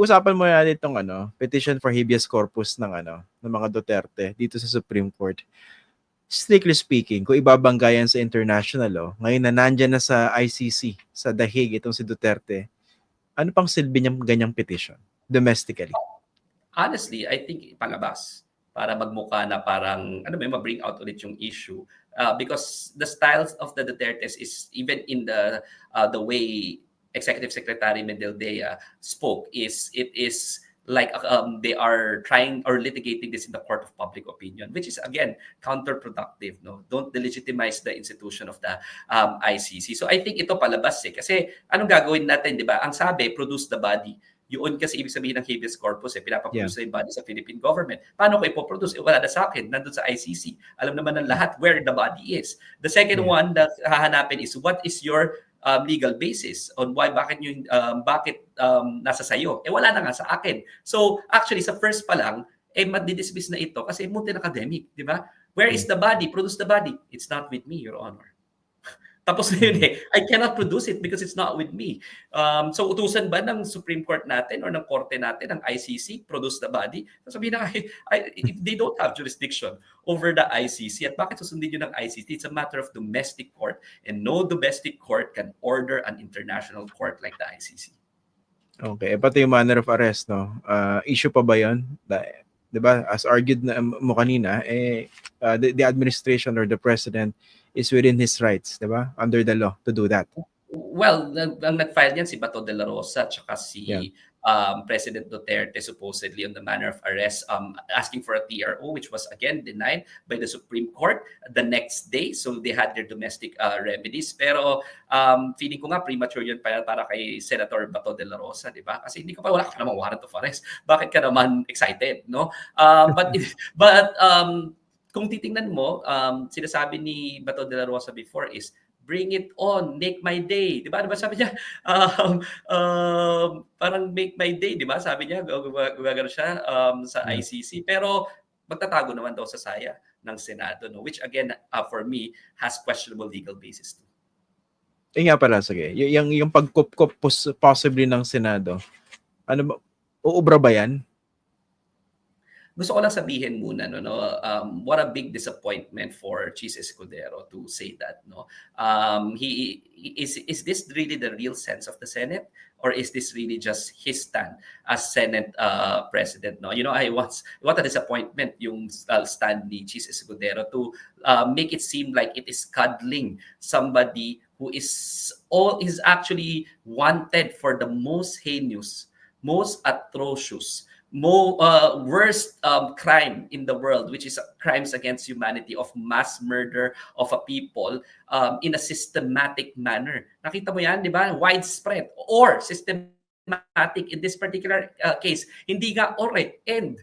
pag-usapan mo yan itong ano, petition for habeas corpus ng ano, ng mga Duterte dito sa Supreme Court. Strictly speaking, kung ibabanggayan sa international law, ngayon na nandyan na sa ICC, sa The Hague itong si Duterte, ano pang silbi niyang ganyang petition domestically? honestly, I think palabas para magmukha na parang ano may ma-bring out ulit yung issue uh, because the styles of the Dutertes is even in the uh, the way Executive Secretary Mendeldea spoke is it is like um, they are trying or litigating this in the court of public opinion which is again counterproductive no don't delegitimize the institution of the um, ICC so I think ito palabas eh kasi anong gagawin natin di ba ang sabi produce the body yun kasi ibig sabihin ng habeas corpus eh, pinapaproduce yeah. na yung body sa Philippine government. Paano ko ipoproduce? Eh, wala na sa akin, nandun sa ICC. Alam naman ng lahat where the body is. The second yeah. one that hahanapin is what is your um, legal basis on why bakit nyo, um, bakit um, nasa sayo. Eh wala na nga sa akin. So actually sa first pa lang, eh madidismiss na ito kasi multi academic, di ba? Where is the body? Produce the body. It's not with me, Your Honor. Tapos na yun eh, I cannot produce it because it's not with me. Um, so utusan ba ng Supreme Court natin or ng korte natin, ng ICC, produce the body? Sabihin na, I, I, they don't have jurisdiction over the ICC. At bakit susundin nyo ng ICC? It's a matter of domestic court and no domestic court can order an international court like the ICC. Okay, pati yung manner of arrest, no? Uh, issue pa ba yun? 'di ba as argued na mo kanina eh uh, the, the administration or the president is within his rights 'di ba? Under the law to do that. Well ang, nag-file niyan si Bato de la Rosa at si yeah. um, President Duterte supposedly on the manner of arrest um, asking for a TRO which was again denied by the Supreme Court the next day. So they had their domestic uh, remedies. Pero um, feeling ko nga premature yun para, para kay Senator Bato de la Rosa di ba? Kasi hindi ka pa wala ka namang warrant of arrest. Bakit ka naman excited no? Um, but but um, kung titingnan mo um, sinasabi ni Bato de la Rosa before is bring it on, make my day. Di ba? Diba sabi niya, um, um, parang make my day, di ba? Sabi niya, gumagano siya um, sa hmm. ICC. Pero magtatago naman daw sa saya ng Senado, no? which again, uh, for me, has questionable legal basis too. Eh nga pala, sige. Y- yung, yung pagkup possibly ng Senado, ano ba, uubra ba yan? Gusto ko lang sabihin muna no, no um, what a big disappointment for Chis Escudero to say that no. Um, he is is this really the real sense of the Senate or is this really just his stand as Senate uh, president no? You know I once what a disappointment yung uh, stand ni Chis Escudero to uh, make it seem like it is cuddling somebody who is all is actually wanted for the most heinous most atrocious mo uh, worst um, crime in the world which is crimes against humanity of mass murder of a people um, in a systematic manner. Nakita mo yan di ba? Widespread or systematic in this particular uh, case. Hindi nga all right end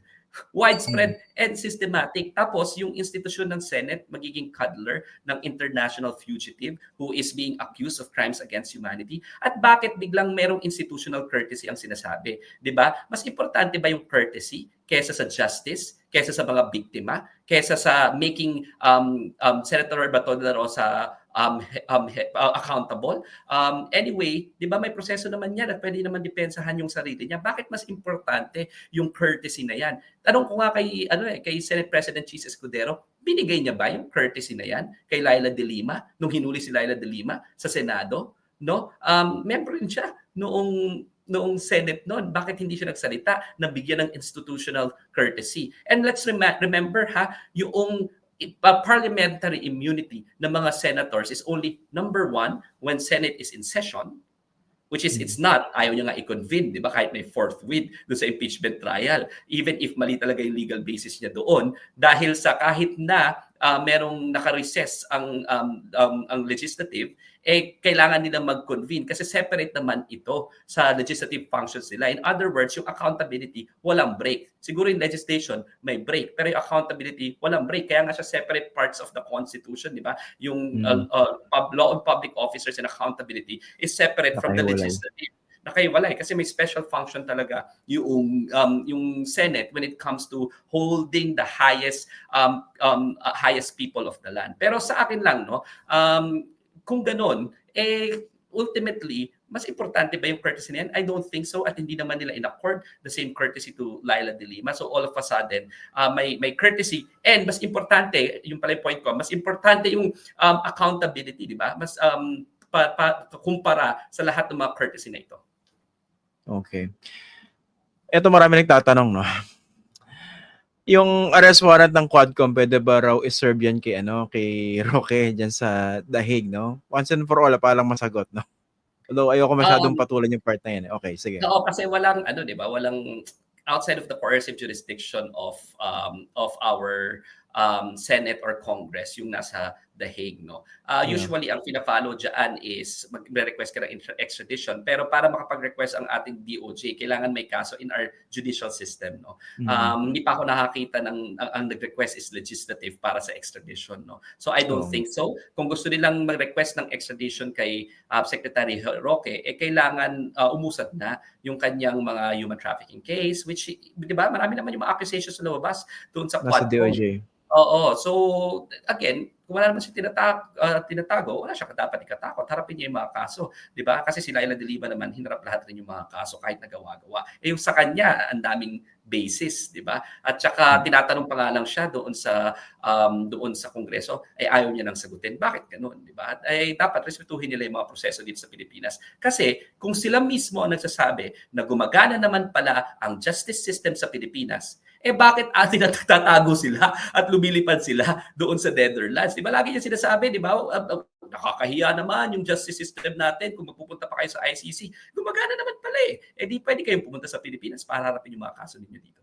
widespread mm. and systematic. Tapos, yung institusyon ng Senate magiging cuddler ng international fugitive who is being accused of crimes against humanity. At bakit biglang merong institutional courtesy ang sinasabi? 'Di ba? Mas importante ba yung courtesy kaysa sa justice, kaysa sa mga biktima, kaysa sa making um, um, Senator Bato de la Rosa um, um, uh, accountable. Um, anyway, di ba may proseso naman yan at pwede naman depensahan yung sarili niya. Bakit mas importante yung courtesy na yan? Tanong ko nga kay, ano eh, kay Senate President Chis Escudero, binigay niya ba yung courtesy na yan kay Laila de Lima nung hinuli si Laila de Lima sa Senado? No? Um, member rin siya noong noong Senate noon, bakit hindi siya nagsalita na bigyan ng institutional courtesy? And let's rem- remember ha, yung uh, parliamentary immunity ng mga senators is only number one when Senate is in session, which is it's not, ayaw niya nga i-convene, di ba? Kahit may fourth with doon sa impeachment trial, even if mali talaga yung legal basis niya doon, dahil sa kahit na uh, merong naka-recess ang, um, um, ang legislative, eh kailangan nila mag-convene kasi separate naman ito sa legislative functions nila. In other words, yung accountability, walang break. Siguro yung legislation, may break. Pero yung accountability, walang break. Kaya nga siya separate parts of the Constitution, di ba? Yung mm. uh, uh, law on public officers and accountability is separate from the legislative nakaiwalay kasi may special function talaga yung um, yung Senate when it comes to holding the highest um, um, uh, highest people of the land. Pero sa akin lang no, um, kung ganon, eh ultimately mas importante ba yung courtesy na yan? I don't think so at hindi naman nila in-accord the same courtesy to Laila de Lima. So all of a sudden, uh, may, may courtesy and mas importante, yung pala yung point ko, mas importante yung um, accountability, di ba? Mas um, pa, pa, kumpara sa lahat ng mga courtesy na ito. Okay. Ito marami nagtatanong, no? Yung arrest warrant ng Quadcom, pwede ba raw iserve yan kay, ano, kay Roque dyan sa Dahig, no? Once and for all, pa lang masagot, no? Although ayoko masyadong Um, patulan yung part na yan. eh. Okay, sige. Oo, kasi walang ano, 'di ba? Walang outside of the coercive jurisdiction of um, of our um, Senate or Congress yung nasa The Hague, no. Uh, Yeah. usually ang pina-follow diyan is magre-request ka ng extradition, pero para makapag-request ang ating DOJ, kailangan may kaso in our judicial system, no. Mhm. Um, hindi pa ako nakakita ng ang, ang nag-request is legislative para sa extradition, no. So I don't Oo. think so. Kung gusto nilang mag-request ng extradition kay uh, Secretary Roque, eh kailangan uh, umusad na yung kanyang mga human trafficking case which 'di ba marami naman yung mga accusations na lumabas doon sa Nasa Quadcom. DOJ. Oo. So, again, kung wala naman siya tinatag, ah, tinatago, wala siya dapat ikatakot. Harapin niya yung mga kaso. Di ba? Kasi si Laila de Lima naman, hinarap lahat rin yung mga kaso kahit nagawa-gawa. Eh yung sa kanya, ang daming basis, di ba? At saka tinatanong pa nga lang siya doon sa um, doon sa Kongreso, ay ayaw niya nang sagutin. Bakit ganun, di ba? At Ay dapat respetuhin nila yung mga proseso dito sa Pilipinas. Kasi kung sila mismo ang nagsasabi na gumagana naman pala ang justice system sa Pilipinas, eh bakit atin natatago sila at lumilipad sila doon sa Netherlands? Di ba lagi niya sinasabi, di ba? Nakakahiya naman yung justice system natin kung magpupunta pa kayo sa ICC. Gumagana naman pala eh. Eh di pwede kayong pumunta sa Pilipinas para harapin yung mga kaso ninyo dito.